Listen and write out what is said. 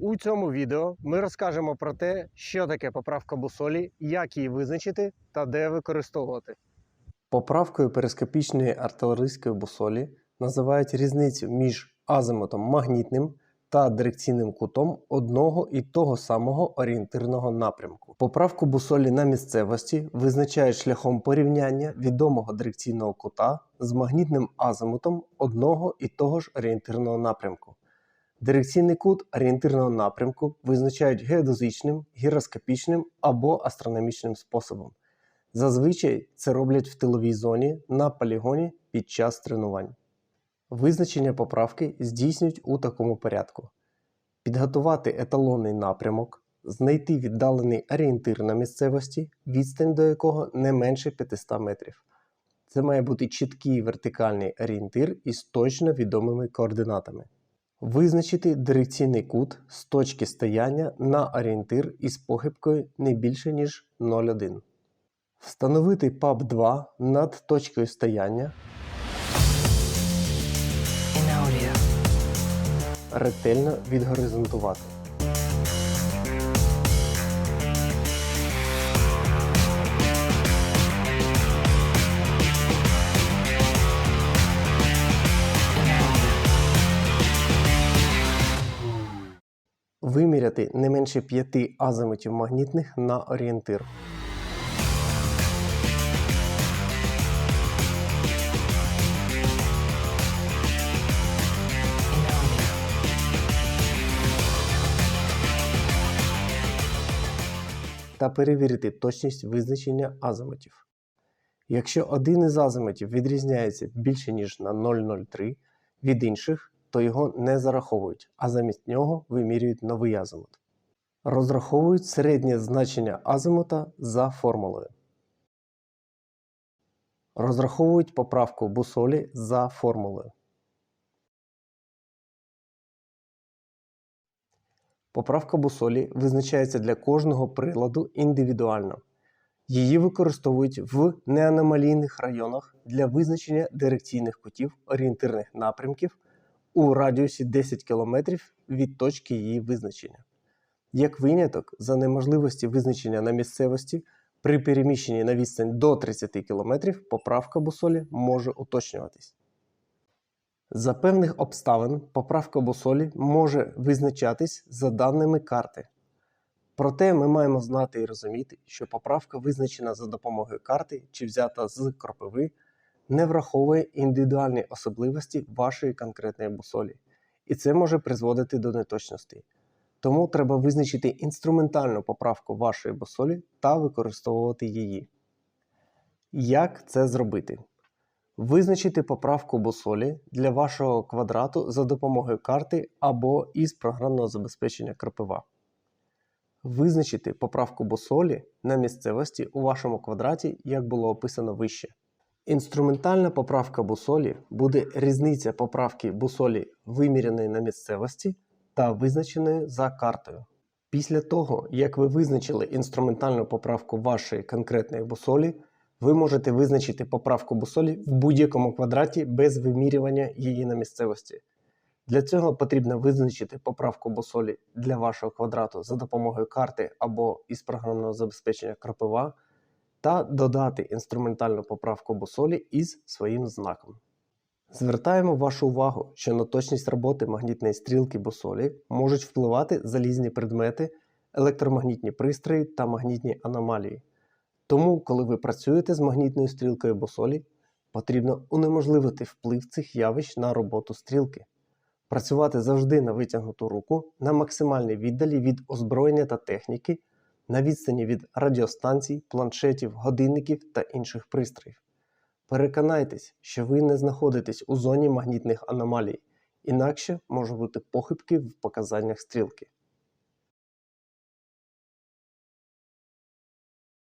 У цьому відео ми розкажемо про те, що таке поправка бусолі, як її визначити та де використовувати. Поправкою перископічної артилерійської бусолі називають різницю між азимутом магнітним та дирекційним кутом одного і того самого орієнтирного напрямку. Поправку бусолі на місцевості визначають шляхом порівняння відомого дирекційного кута з магнітним азимутом одного і того ж орієнтирного напрямку. Дирекційний кут орієнтирного напрямку визначають геодезичним, гіроскопічним або астрономічним способом. Зазвичай це роблять в тиловій зоні на полігоні під час тренувань. Визначення поправки здійснюють у такому порядку: підготувати еталонний напрямок, знайти віддалений орієнтир на місцевості, відстань до якого не менше 500 метрів. Це має бути чіткий вертикальний орієнтир із точно відомими координатами. Визначити дирекційний кут з точки стояння на орієнтир із похибкою не більше ніж 0,1. Встановити пап 2 над точкою стояння, ретельно відгоризонтувати. Виміряти не менше 5 азимутів магнітних на орієнтир. Та перевірити точність визначення азимутів. Якщо один із азимутів відрізняється більше ніж на 0,03 від інших, то його не зараховують, а замість нього вимірюють новий азимут. Розраховують середнє значення азимута за формулою. Розраховують поправку бусолі за формулою. Поправка бусолі визначається для кожного приладу індивідуально. Її використовують в неаномалійних районах для визначення дирекційних кутів орієнтирних напрямків у радіусі 10 км від точки її визначення. Як виняток, за неможливості визначення на місцевості при переміщенні на відстань до 30 км поправка бусолі може уточнюватись. За певних обставин поправка бусолі може визначатись за даними карти. Проте ми маємо знати і розуміти, що поправка, визначена за допомогою карти чи взята з кропиви, не враховує індивідуальні особливості вашої конкретної бусолі, і це може призводити до неточностей. Тому треба визначити інструментальну поправку вашої бусолі та використовувати її. Як це зробити? Визначити поправку бусолі для вашого квадрату за допомогою карти або із програмного забезпечення кропива. Визначити поправку бусолі на місцевості у вашому квадраті, як було описано вище. Інструментальна поправка бусолі буде різниця поправки бусолі, виміряної на місцевості та визначеної за картою. Після того, як ви визначили інструментальну поправку вашої конкретної бусолі, ви можете визначити поправку бусолі в будь-якому квадраті без вимірювання її на місцевості. Для цього потрібно визначити поправку бусолі для вашого квадрату за допомогою карти або із програмного забезпечення кропива та додати інструментальну поправку бусолі із своїм знаком. Звертаємо вашу увагу, що на точність роботи магнітної стрілки бусолі можуть впливати залізні предмети, електромагнітні пристрої та магнітні аномалії. Тому, коли ви працюєте з магнітною стрілкою бусолі, потрібно унеможливити вплив цих явищ на роботу стрілки. Працювати завжди на витягнуту руку на максимальній віддалі від озброєння та техніки, на відстані від радіостанцій, планшетів, годинників та інших пристроїв. Переконайтесь, що ви не знаходитесь у зоні магнітних аномалій, інакше можуть бути похибки в показаннях стрілки.